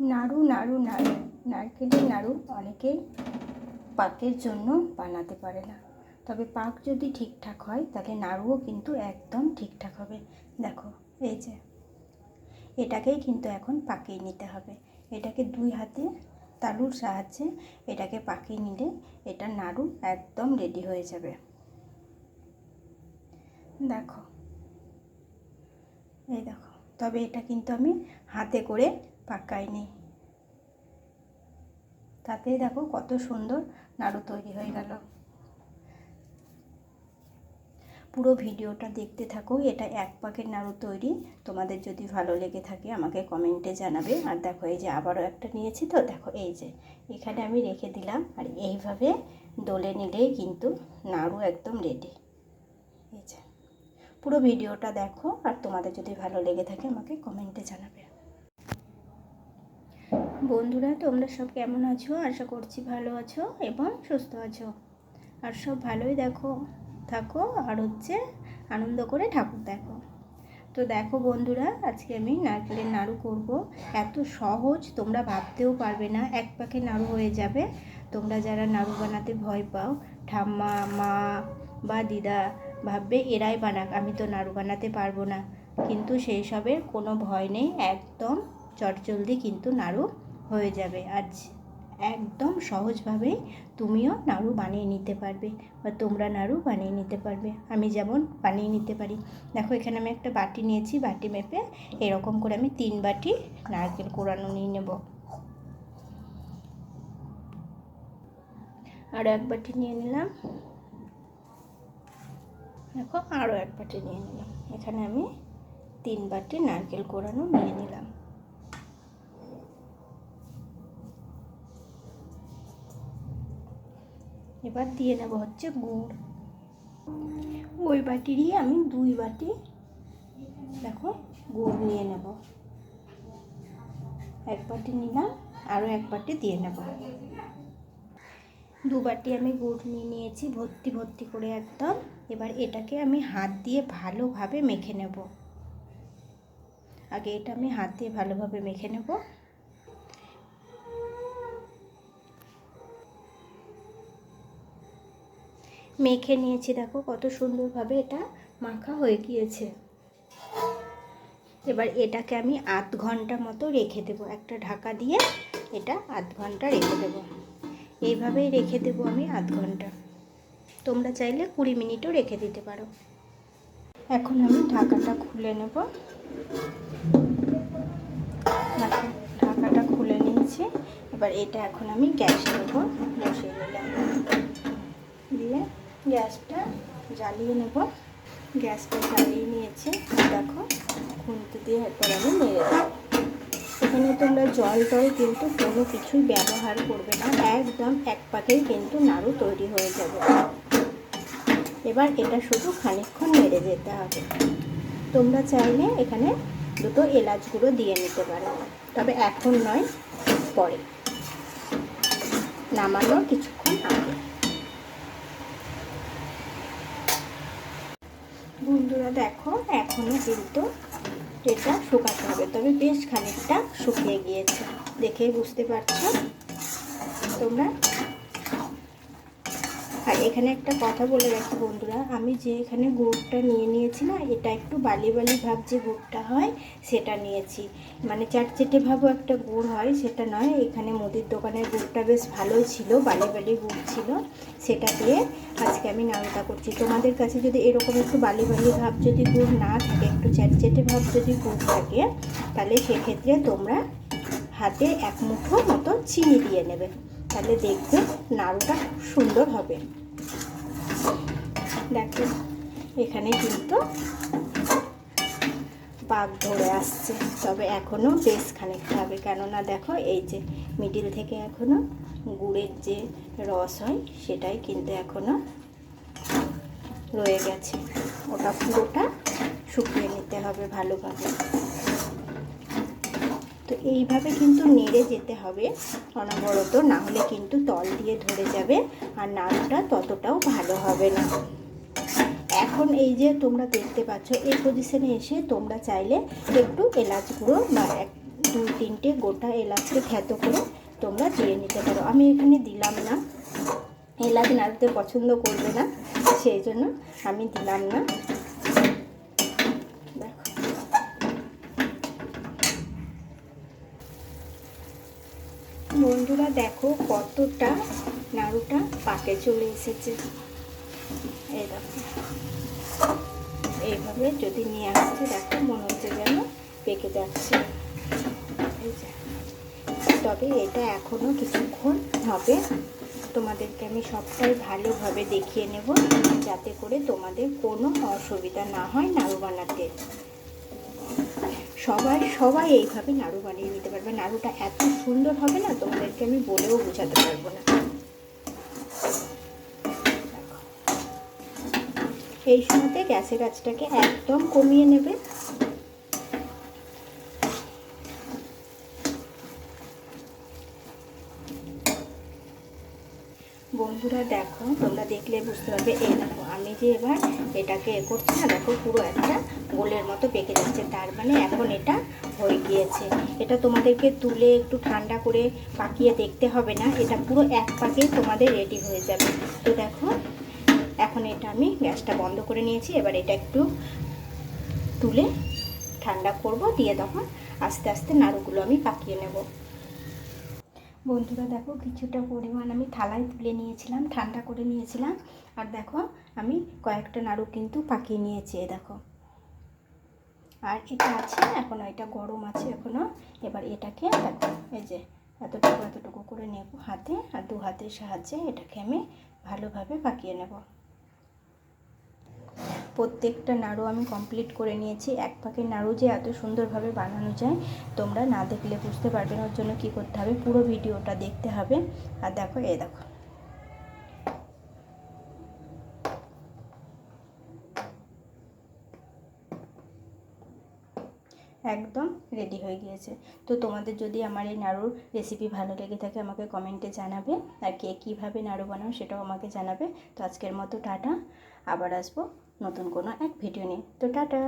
নাড়ু নাড়ু নাড়ু নারকেলের নাড়ু অনেকেই পাকের জন্য বানাতে পারে না। তবে পাক যদি ঠিকঠাক হয়, তাহলে নাড়ুও কিন্তু একদম ঠিকঠাক হবে। দেখো, এই যে, এটাকেই কিন্তু এখন পাকিয়ে নিতে হবে। এটাকে দুই হাতে তালুর সাহায্যে এটাকে পাকিয়ে নিলে এটা নাড়ু একদম রেডি হয়ে যাবে। দেখো, এই দেখো, তবে এটা কিন্তু আমি হাতে করে পাকাইনি তাতেই দেখো কত সুন্দর নাড়ু তৈরি হয়ে গেল। পুরো ভিডিওটা দেখতে থাকো, এটা এক পাকের নাড়ু তৈরি। তোমাদের যদি ভালো লেগে থাকে আমাকে কমেন্টে জানাবে। আর দেখো, এই যে আবারও একটা নিয়েছি তো, দেখো, এই যে, এখানে আমি রেখে দিলাম। আর এইভাবে দোলে নিলেই কিন্তু নাড়ু একদম রেডি এই যে, পুরো ভিডিওটা দেখো। আর তোমাদের যদি ভালো লেগে থাকে আমাকে কমেন্টে জানাবে। বন্ধুরা, তোমরা সব কেমন আছো? আশা করছি ভালো আছো এবং সুস্থ আছো। আর সব ভালোই দেখো, থাকো আর হচ্ছে আনন্দ করে ঠাকুর দেখো। তো দেখো বন্ধুরা, আজকে আমি নারকেলের নাড়ু করব। এত সহজ, তোমরা ভাবতেও পারবে না, এক পাকে নাড়ু হয়ে যাবে। তোমরা যারা নাড়ু বানাতে ভয় পাও, ঠাম্মা, মা বা দিদা ভাববে, এরাই বানাক, আমি তো নাড়ু বানাতে পারব না। কিন্তু সেই সবের কোনো ভয় নেই, একদম চটজলদি কিন্তু নাড়ু হয়ে যাবে। আজ একদম সহজভাবেই তুমিও নাড়ু বানিয়ে নিতে পারবে বা তোমরা নাড়ু বানিয়ে নিতে পারবে। আমি যেমন বানিয়ে নিতে পারি। দেখো, এখানে আমি একটা বাটি নিয়েছি। বাটি মেপে এরকম করে আমি তিন বাটি নারকেল কোরানো নিয়ে নেব। আরও এক বাটি নিয়ে নিলাম। দেখো আরও এক বাটি নিয়ে নিলাম। এখানে আমি তিন বাটি নারকেল কোরানো নিয়ে নিলাম। এবার দিয়ে নেব হচ্ছে গুড়। ওই বাটিরই আমি দুই বাটি, দেখো, গুড় নিয়ে নেব। এক বাটি নিলাম আরও এক বাটি দিয়ে নেব। দু বাটি আমি গুড় নিয়ে নিয়েছি, ভর্তি ভর্তি করে একদম। এবার এটাকে আমি হাত দিয়ে ভালোভাবে মেখে নেব। আগে এটা আমি হাত দিয়ে ভালোভাবে মেখে নেব। মেখে নিয়েছি, দেখো কত সুন্দরভাবে এটা মাখা হয়ে গিয়েছে। এবার এটাকে আমি আধ ঘণ্টা মতো রেখে দেবো। একটা ঢাকা দিয়ে এটা আধ ঘণ্টা রেখে দেবো। এইভাবেই রেখে দেবো আমি আধ ঘণ্টা। তোমরা চাইলে কুড়ি মিনিটও রেখে দিতে পারো। এখন আমি ঢাকাটা খুলে নেব। ঢাকাটা খুলে নিয়েছি। এবার এটা এখন আমি গ্যাসের উপর বসিয়ে দিলাম দিয়ে গ্যাসটা জ্বালিয়ে নেব। গ্যাসটা জ্বালিয়ে নিয়েছি। দেখো, খুন্তি দিয়ে এরপর আমি নেড়ে দেবো। এখানে তোমরা জল টল কিন্তু কোনো কিছুই ব্যবহার করবে না। একদম এক পাকেই কিন্তু নাড়ু তৈরি হয়ে যাবে। এবার এটা শুধু খানিকক্ষণ নেড়ে যেতে হবে। তোমরা চাইলে এখানে দুটো এলাচ গুঁড়ো দিয়ে নিতে পারো। তবে এখন নয়, পরে। নামানোর কিছুক্ষণ আগে। বন্ধুরা দেখো, এখনও কিন্তু এটা শুকাতে হবে। তবে বেশ খানিকটা শুকিয়ে গিয়েছে, দেখেই বুঝতে পারছ তোমরা? আর এখানে একটা কথা বলে রাখি বন্ধুরা, আমি যে এখানে গুড়টা নিয়ে নিয়েছি না, এটা একটু বালি বালি ভাব যে গুড়টা হয়, সেটা নিয়েছি। মানে চাটচেটে ভাবও একটা গুড় হয়, সেটা নয়, এখানে মুদির দোকানের গুড়টা বেশ ভালোই ছিল, বালি বালি গুড় ছিল, সেটা দিয়ে আজকে আমি নাড়ুটা করছি। তোমাদের কাছে যদি এরকম একটু বালি বালি ভাব যদি গুড় না থাকে, একটু চ্যাটচেটে ভাব যদি গুড় থাকে, তাহলে সেক্ষেত্রে তোমরা হাতে এক মুঠো মতো চিনি দিয়ে নেবে। তাহলে দেখবে নাড়ুটা খুব সুন্দর হবে। দেখো, এখানে কিন্তু পাক ধরে আসছে। তবে এখনও বেশ খানিকটা হবে, কেননা দেখো, এই যে মিডিল থেকে এখনও গুড়ের যে রস হয়, সেটাই কিন্তু এখনও রয়ে গেছে। ওটা পুরোটা শুকিয়ে নিতে হবে ভালোভাবে। তো এইভাবে কিন্তু নেড়ে যেতে হবে অনবরত না হলে কিন্তু তল দিয়ে ধরে যাবে, আর নাড়ুটা ততটাও ভালো হবে না। এখন এই যে তোমরা দেখতে পাচ্ছ, এই পজিশনে এসে তোমরা চাইলে একটু এলাচ গুঁড়ো বা এক দু তিনটে গোটা এলাচকে খ্যাত করে তোমরা দিয়ে নিতে পারো। আমি এখানে দিলাম না। এলাচ নাড়তে পছন্দ করবে না, সেই জন্য আমি দিলাম না। বন্ধুরা দেখো কতটা নাড়ুটা পাকে চলে এসেছে। এইভাবে যদি নিয়ে আসছে, দেখো মনে হচ্ছে যেন পেকে যাচ্ছে। তবে এটা এখনও কিছুক্ষণ হবে। তোমাদেরকে আমি সবটাই ভালোভাবে দেখিয়ে নেব, যাতে করে তোমাদের কোনো অসুবিধা না হয় নাড়ু বানাতে। সবাই সবাই এইভাবে নাড়ু বানিয়ে নিতে পারবে। নাড়ুটা এত সুন্দর হবে না, তোমাদেরকে আমি বলেও বোঝাতে পারব না। এই সময়তে গ্যাসের আঁচটাকে একদম কমিয়ে নেবে। বন্ধুরা, দেখো, তোমরা দেখলে বুঝতে পারবে, এই দেখো, আমি যে এবার এটাকে এ করছি না, দেখো, পুরো একটা গোলের মতো পেকে যাচ্ছে। তার মানে এখন এটা হয়ে গিয়েছে। এটা তোমাদেরকে তুলে একটু ঠান্ডা করে পাকিয়ে দেখতে হবে না, এটা পুরো এক পাকেই তোমাদের রেডি হয়ে যাবে। তো দেখো এখন এটা আমি গ্যাসটা বন্ধ করে নিয়েছি। এবার এটা একটু তুলে ঠান্ডা করব, দিয়ে তখন আস্তে আস্তে নাড়ুগুলো আমি পাকিয়ে নেব। বন্ধুরা, দেখো কিছুটা পরিমাণ আমি থালায় তুলে নিয়েছিলাম, ঠান্ডা করে নিয়েছিলাম। আর দেখো, আমি কয়েকটা নাড়ু কিন্তু পাকিয়ে নিয়েছি দেখো। আর এটা আছে এখনও এটা গরম আছে এখনও এবার এটাকে দেখো, এই যে এতটুকু এতটুকু করে নেব হাতে। আর দু হাতের সাহায্যে এটাকে আমি ভালোভাবে পাকিয়ে নেব। প্রত্যেকটা নাড়ু আমি কমপ্লিট করে নিয়েছি। এক পাকের নাড়ু যে এত সুন্দরভাবে বানানো যায়, তোমরা না দেখলে বুঝতে পারবে না, ওর জন্য কী করতে হবে, পুরো ভিডিওটা দেখতে হবে। আর দেখো এ দেখো। একদম রেডি হয়ে গিয়েছে। তো তোমাদের যদি আমার এই নাড়ুর রেসিপি ভালো লেগে থাকে, আমাকে কমেন্টে জানাবে। আর কে কীভাবে নাড়ু বানাও, সেটাও আমাকে জানাবে। তো আজকের মতো টাটা। আবার আসব নতুন কোনো এক ভিডিও নিয়ে। তো টাটা!